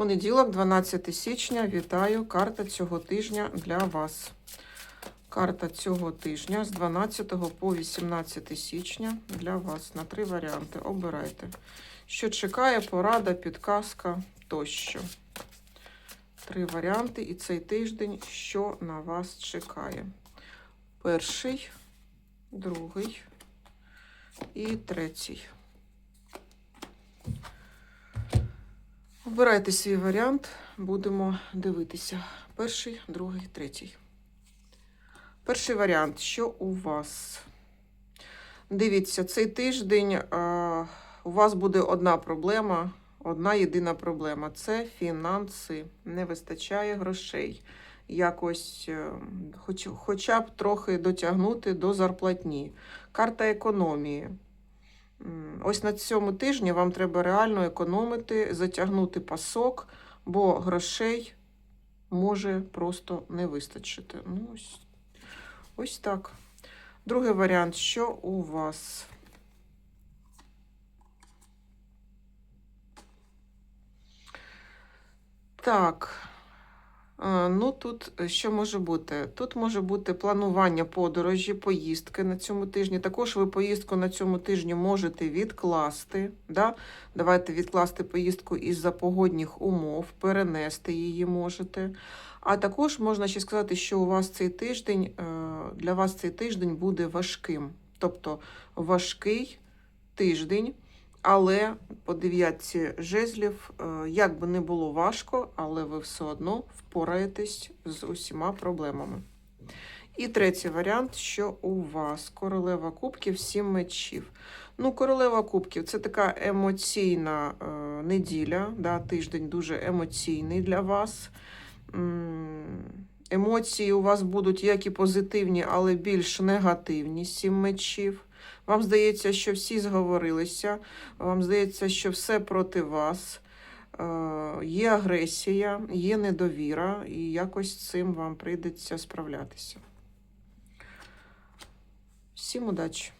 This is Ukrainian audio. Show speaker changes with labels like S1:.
S1: Понеділок, 12 січня. Вітаю. Карта цього тижня для вас. Карта цього тижня з 12 по 18 січня для вас на три варіанти. Обирайте. Що чекає, порада, підказка тощо. Три варіанти і цей тиждень, що на вас чекає. Перший, другий і третій. Обирайте свій варіант, будемо дивитися. Перший, другий, третій. Перший варіант, що у вас? Дивіться, цей тиждень а, у вас буде одна проблема, одна єдина проблема це фінанси. Не вистачає грошей. Якось, е, хоч, хоча б трохи дотягнути до зарплатні. Карта економії. Ось на цьому тижні вам треба реально економити, затягнути пасок, бо грошей може просто не вистачити. Ну, ось, ось так. Другий варіант, що у вас? Так. Е, Ну, тут е, що може бути? Тут може бути планування подорожі, поїздки на цьому тижні. Також ви поїздку на цьому тижні можете відкласти. Да? Давайте відкласти поїздку із-за погодних умов, перенести її можете. А також можна ще сказати, що у вас цей тиждень, е, для вас цей тиждень буде важким. Тобто важкий тиждень. Але по дев'ятці жезлів, е, як би не було важко, але ви все одно впораєтесь з усіма проблемами. І третій варіант, що у вас королева кубків, сім мечів. Ну, королева кубків це така емоційна е, неділя, да, тиждень дуже емоційний для вас. Емоції у вас будуть як і позитивні, але більш негативні, сім мечів. Вам здається, що всі зговорилися, вам здається, що все проти вас. Е, Є агресія, є недовіра, і якось з цим вам прийдеться справлятися. Всім удачі!